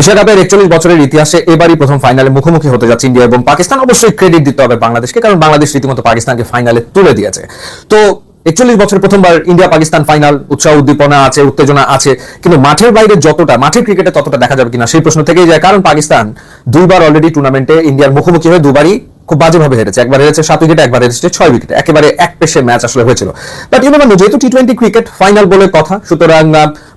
Asia কাপের একচল্লিশ বছরের ইতিহাসে এবারই প্রথম ফাইনালে মুখোমুখি হতে যাচ্ছে ইন্ডিয়া এবং পাকিস্তান। অবশ্যই ক্রেডিট দিতে হবে বাংলাদেশকে, কারণ বাংলাদেশ রীতিমতো পাকিস্তানকে ফাইনালে তুলে দিয়েছে। তো একচল্লিশ বছর প্রথমবার ইন্ডিয়া পাকিস্তান ফাইনাল উৎসাহ, উদ্দীপনা আছে, উত্তেজনা আছে, কিন্তু মাঠের বাইরে যতটা, মাঠের ক্রিকেটে ততটা দেখা যাবে কিনা সেই প্রশ্ন থেকেই যায়। কারণ পাকিস্তান দুইবার অলরেডি টুর্নামেন্টে ইন্ডিয়ার মুখোমুখি হয়ে দুবারই খুব বাজেভাবে হেরেছে। একবার হেরেছে সাত উইকেটে একবার হেরেছে ছয় উইকেটে একেবারে এক পেশে ম্যাচ আসলে হয়েছিল। বাট ইউনো যেহেতু টি টোয়েন্টি ক্রিকেট ফাইনাল বলে কথা, সুতরাং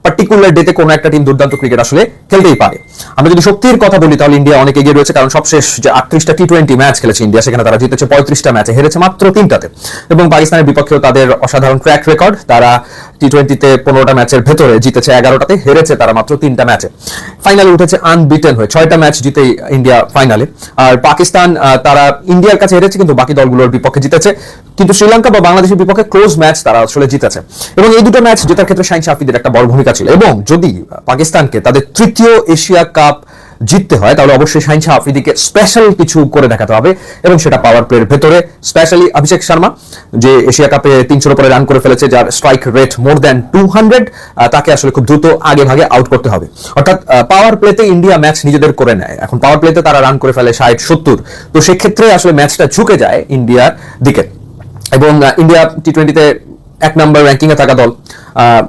পার্টিকুলার ডেতে কোনো একটা টিম দুর্দান্ত ক্রিকেট আসলে খেলতেই পারে। আমরা যদি শক্তির কথা বলি, তাহলে ইন্ডিয়া অনেক এগিয়ে রয়েছে, কারণ সবশেষ যে আটত্রিশটা টি টোয়েন্টি ম্যাচ খেলেছে ইন্ডিয়া, সেখানে তারা জিতেছে পঁয়ত্রিশটা ম্যাচে হেরেছে মাত্র তিনটাতে। এবং পাকিস্তানের বিপক্ষেও তাদের অসাধারণ ট্র্যাক রেকর্ড তারা টি টোয়েন্টিতে পনেরোটা ম্যাচের ভেতরে জিতেছে এগারোটাতে, হেরেছে তারা মাত্র তিনটা ম্যাচে ফাইনালে উঠেছে আনবিটেন হয়ে, ছয়টা ম্যাচ জিতে ইন্ডিয়া ফাইনালে আর পাকিস্তান তারা ইন্ডিয়ার কাছে হেরেছে, কিন্তু বাকি দলগুলোর বিপক্ষে জিতেছে। কিন্তু শ্রীলঙ্কা বা বাংলাদেশের বিপক্ষে ক্লোজ ম্যাচ তারা আসলে জিতেছে। এবং এই দুটো ম্যাচ জেতার ক্ষেত্রে শাহিন শাফিদের একটা বড় ভূমিকা ছিল। এবং যদি পাকিস্তানকে তাদের তৃতীয় এশিয়া কাপ জিততে হয়, তাহলে অবশ্যই শাহ আফ্রিদিকে স্পেশাল কিছু করে দেখাতে হবে এবং সেটা পাওয়ার প্লের ভেতরে। স্পেশালি অভিষেক শর্মা, যে এশিয়া কাপে তিনশোর উপরে রান করে ফেলেছে, যার strike rate more than two hundred তাকে আসলে খুব দ্রুত আগে ভাগে আউট করতে হবে। অর্থাৎ পাওয়ার প্লেতে ইন্ডিয়া ম্যাচ নিজেদের করে নেয়। এখন পাওয়ার প্লেতে তারা রান করে ফেলে ষাট, সত্তর। তো সেক্ষেত্রে আসলে ম্যাচটা ঝুঁকে যায় ইন্ডিয়ার দিকে। এবং ইন্ডিয়া টি টোয়েন্টিতে এক নম্বর র্যাঙ্কিং এ থাকা দল।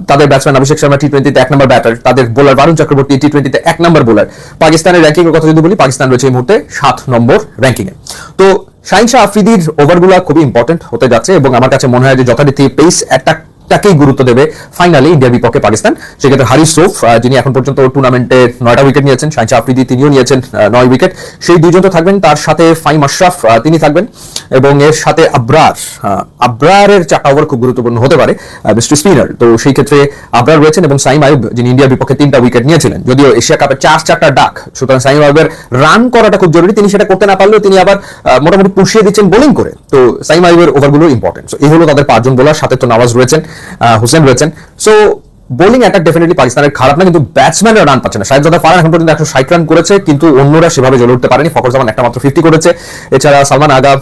তাদের ব্যাটসম্যান অভিষেক শর্মা টি টোয়েন্টিতে এক নম্বর ব্যাটার তাদের বোলার বারুণ চক্রবর্তী টি টোয়েন্টিতে এক নম্বর বোলার পাকিস্তানের র্যাঙ্কিং এর কথা যদি বলি, পাকিস্তান রয়েছে এই মুহূর্তে সাত নম্বর র্যাঙ্কিং এ তো শাহিন শাহ আফ্রিদির ওভারগুলো খুবই ইম্পর্টেন্ট হতে যাচ্ছে এবং আমার কাছে মনে হয় যে যথারীতি পেস অ্যাটাক তাকেই গুরুত্ব দেবে ফাইনালি ইন্ডিয়ার বিপক্ষে পাকিস্তান। সেক্ষেত্রে হারিস রোফ যিনি এখন পর্যন্ত টুর্নামেন্টে নয়টা উইকেট নিয়েছেন শাহ আফ্রিদি তিনিও নিয়েছেন নয় উইকেট সেই দুইজন তো থাকবেন, তার সাথে ফাইম আশরাফ তিনি থাকবেন এবং এর সাথে আব্রার আব্রারের চারটা ওভার খুব গুরুত্বপূর্ণ হতে পারে মিস্টার স্পিনার। তো সেই ক্ষেত্রে আব্রার রয়েছেন এবং সাইম আয়ুব, যিনি ইন্ডিয়ার বিপক্ষে তিনটা উইকেট নিয়েছিলেন। যদিও এশিয়া কাপে চার চারটা ডাক, সুতরাং সাইম আয়ুবের রান করাটা খুব জরুরি। তিনি সেটা করতে না পারলেও তিনি আবার মোটামুটি পুষিয়ে দিচ্ছেন বোলিং করে। তো সাইম আয়ুবের ওভারগুলো ইম্পর্টেন্ট এই হলো তাদের পাঁচজন বোলার সাথে তো নওয়াজ রয়েছেন। হোসেন রয়েছেন। সো বোলিং অ্যাটাক ডেফিনেটলি পাকিস্তানের খারাপ না, কিন্তু ব্যাটসম্যানরা রান পাচ্ছে না। সাহেবজাদা ফারান এখন পর্যন্ত একশো ষাট রান করেছে, কিন্তু অন্যরা সেভাবে জ্বলে উঠতে পারেনি। ফখর জামান একটা মাত্র ফিফটি করেছে। এছাড়া সালমান আগা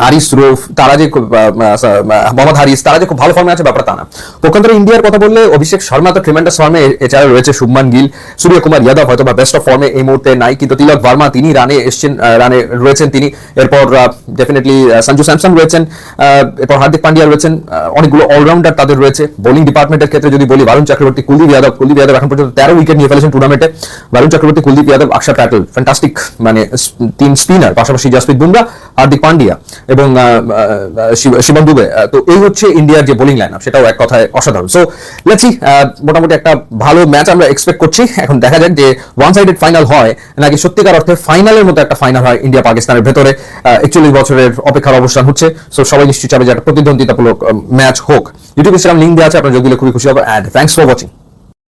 হারিস রুফ, তারা যে মোহাম্মদ হারিস, তারা যে খুব ভালো ফর্মে আছে, ব্যাপারটা না। পক্ষান্তরে ইন্ডিয়ার কথা বললে অভিষেক শর্মা তো ট্রিমেন্ডাস ফর্মে এছাড়া রয়েছে শুভমান গিল সূর্য কুমার যাদব হয়তো বা বেস্ট অফ ফর্মে এই মুহূর্তে নাই, কিন্তু তিলক ভার্মা, তিনি রানে এসছেন রানে রয়েছেন তিনি। এরপর ডেফিনেটলি সঞ্জু স্যামসন রয়েছেন এরপর হার্দিক পান্ডিয়া রয়েছেন অনেকগুলো অলরাউন্ডার তাদের রয়েছে। বোলিং ডিপার্টমেন্টের ক্ষেত্রে যদি বলি বারুণ চক্রবর্তী কুলদীপ যাদব কুলদীপ যাদব এখন পর্যন্ত তেরো উইকেট নিয়ে ফেলেছেন টুর্নামেন্টে বারুণ চক্রবর্তী কুলদীপ যাদব আকশা প্যাটেল ফ্যান্টাস্টিক মানে তিন স্পিনার পাশাপাশি জাসপ্রীত বুমরা হার্দিক পান্ডিয়া এবং শিবম দুবে। তো এই হচ্ছে ইন্ডিয়ার যে বোলিং লাইন সেটাও এক কথায় অসাধারণ। সো লেটসি মোটামুটি একটা ভালো ম্যাচ আমরা এক্সপেক্ট করছি। এখন দেখা যাক যে ওয়ান সাইডেড ফাইনাল হয় নাকি সত্যিকার অর্থে ফাইনালের মতো একটা ফাইনাল হয় ইন্ডিয়া পাকিস্তানের ভেতরে একচল্লিশ বছরের অপেক্ষার অবস্থান হচ্ছে। সো সবাই নিশ্চয়ই চাবে যে একটা প্রতিদ্বন্দ্বিতামূলক ম্যাচ হোক। ইউটিউবে সেরকম লিঙ্ক দেওয়া আছে, আপনার দিলে খুবই খুশি হবে। And thanks for watching